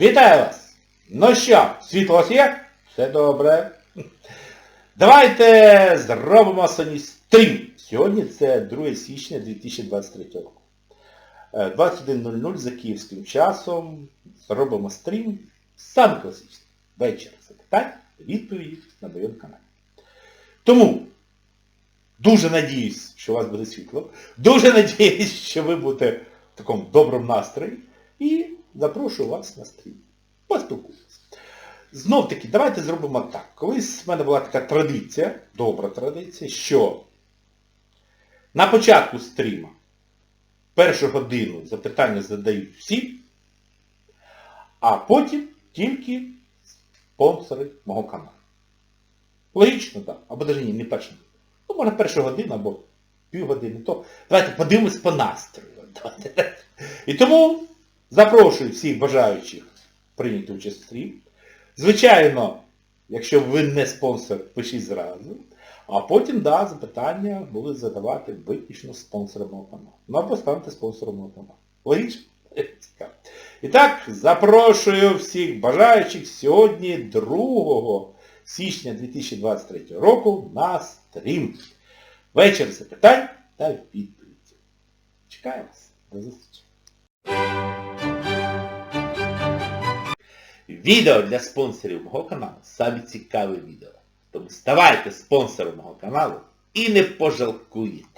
Вітаю вас! Ну що, світло є? Все добре. Давайте зробимо сьогодні стрім. Сьогодні це 2 січня 2023 року. Е, 21.00 за київським часом зробимо стрім саме класичний. Вечір запитань, відповіді на моєму каналі. Тому дуже надіюсь, що у вас буде світло. Дуже надіюсь, що ви будете в такому доброму настрої. І запрошую вас на стрім. Поспілкуйтесь. Знов таки, давайте зробимо так. Колись в мене була така традиція, добра традиція, що на початку стріма першу годину запитання задають всі, а потім тільки спонсори мого каналу. Логічно, так. Або навіть ні, не перша. година. Ну, може перша година або півгодини. То давайте подивимось по настрою. І тому запрошую всіх бажаючих прийняти участь в стрім. Звичайно, якщо ви не спонсор, пишіть зразу. А потім, да, запитання будуть задавати виключно спонсори мого. Ну або станьте спонсором мого. Логічно? Цікаво. І так, запрошую всіх бажаючих сьогодні 2 січня 2023 року на стрім. Вечір запитань та відповідей. Чекаю вас. До зустрічі. Відео для спонсорів мого каналу саме цікаве відео. Тому ставайте спонсором мого каналу і не пожалкуєте.